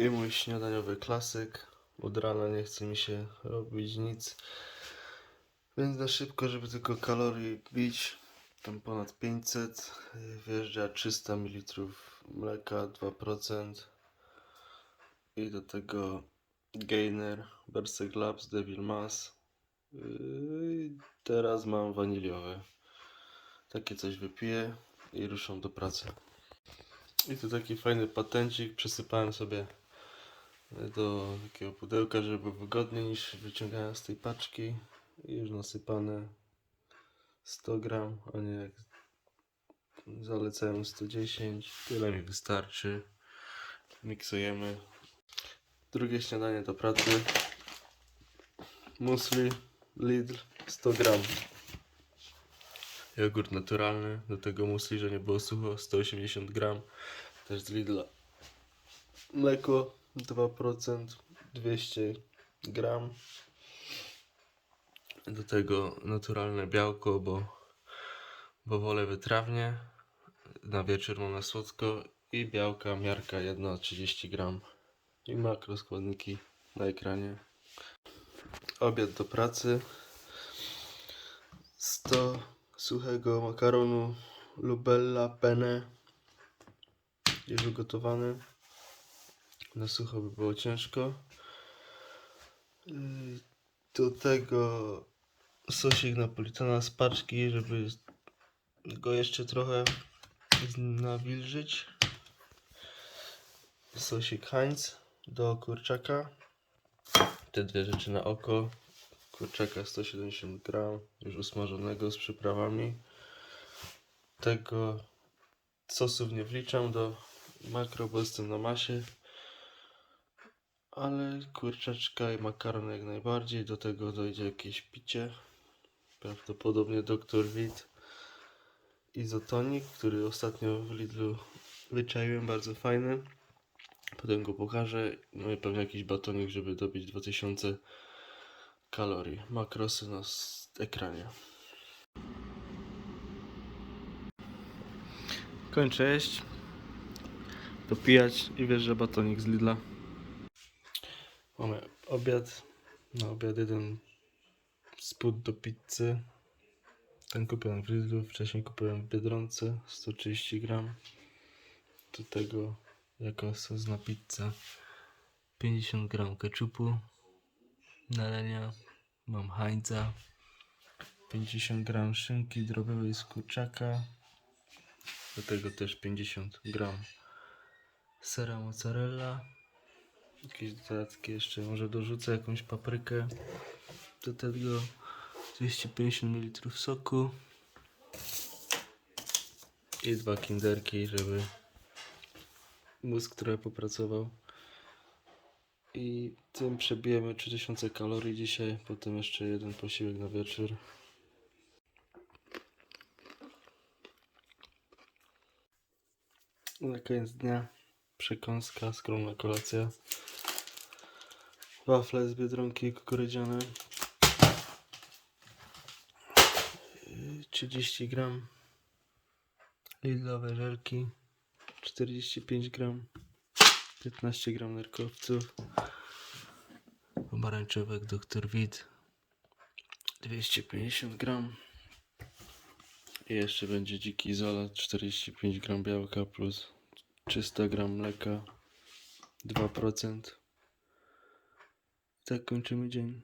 I mój śniadaniowy klasyk. Od rana nie chce mi się robić nic. Więc na szybko, żeby tylko kalorii bić, tam ponad 500, y, wjeżdża 300 ml mleka 2% i do tego Gainer, Berserk Labs, Devil Mass. Yy, Teraz mam waniliowe. Takie coś wypiję i ruszam do pracy. I tu taki fajny patencik przesypałem sobie do takiego pudełka, żeby było wygodniej niż wyciągałem z tej paczki. I już nasypane 100 gram, a nie jak zalecałem 110. Tyle mi wystarczy. Miksujemy. Drugie śniadanie do pracy. Musli Lidl 100 gram. Jogurt naturalny, do tego musli, że nie było sucho, 180 gram. Też z Lidla. Mleko 2%, 200 gram. Do tego naturalne białko, bo, bo wolę wytrawnie. Na wieczór mam na słodko. I białka miarka 1 30 gram. I makroskładniki na ekranie. Obiad do pracy. 100 suchego makaronu Lubella Penne. Już ugotowany. Na sucho by było ciężko. Yy, Do tego sosik napolitana z paczki, żeby go jeszcze trochę nawilżyć. Sosik Heinz do kurczaka. Te dwie rzeczy na oko. Kurczaka 170 gram, już usmażonego z przyprawami. Tego sosów nie wliczam do makro, bo jestem na masie. Ale kurczaczka i makaron jak najbardziej. Do tego dojdzie jakieś picie. Prawdopodobnie Dr. Wit Izotonik, który ostatnio w Lidlu wyczaiłem, bardzo fajny. Potem go pokażę. No i pewnie jakiś batonik, żeby dobić 2000 kalorii. Makrosy na ekranie. Kończę jeść, dopijać i wjeżdża batonik z Lidla. Mamy obiad. Na obiad jeden spód do pizzy. Ten kupiłem w Lidlu, wcześniej kupiłem w Biedronce 130 gram. Do tego jako sos na pizzę 50 gram keczupu. Nalenia mam Heinza. 50 gram szynki drobiowej z kurczaka. Do tego też 50 gram sera mozzarella. Jakieś dodatki jeszcze, może dorzucę jakąś paprykę. Do tego 250 ml soku. I dwa kinderki, żeby mózg trochę popracował. I tym przebijemy 3000 kalorii dzisiaj, potem jeszcze jeden posiłek na wieczór. Na koniec dnia przekąska, skromna kolacja. Wafle z Biedronki kukurydziane. Yy, 30 gram. Lidlowe żelki. 45 gram. 15 gram nerkowców. Pomarańczowek Dr. Wit. 250 gram. I jeszcze będzie dziki izolat 45 gram białka plus 300 gram mleka 2%. zakończymy dzień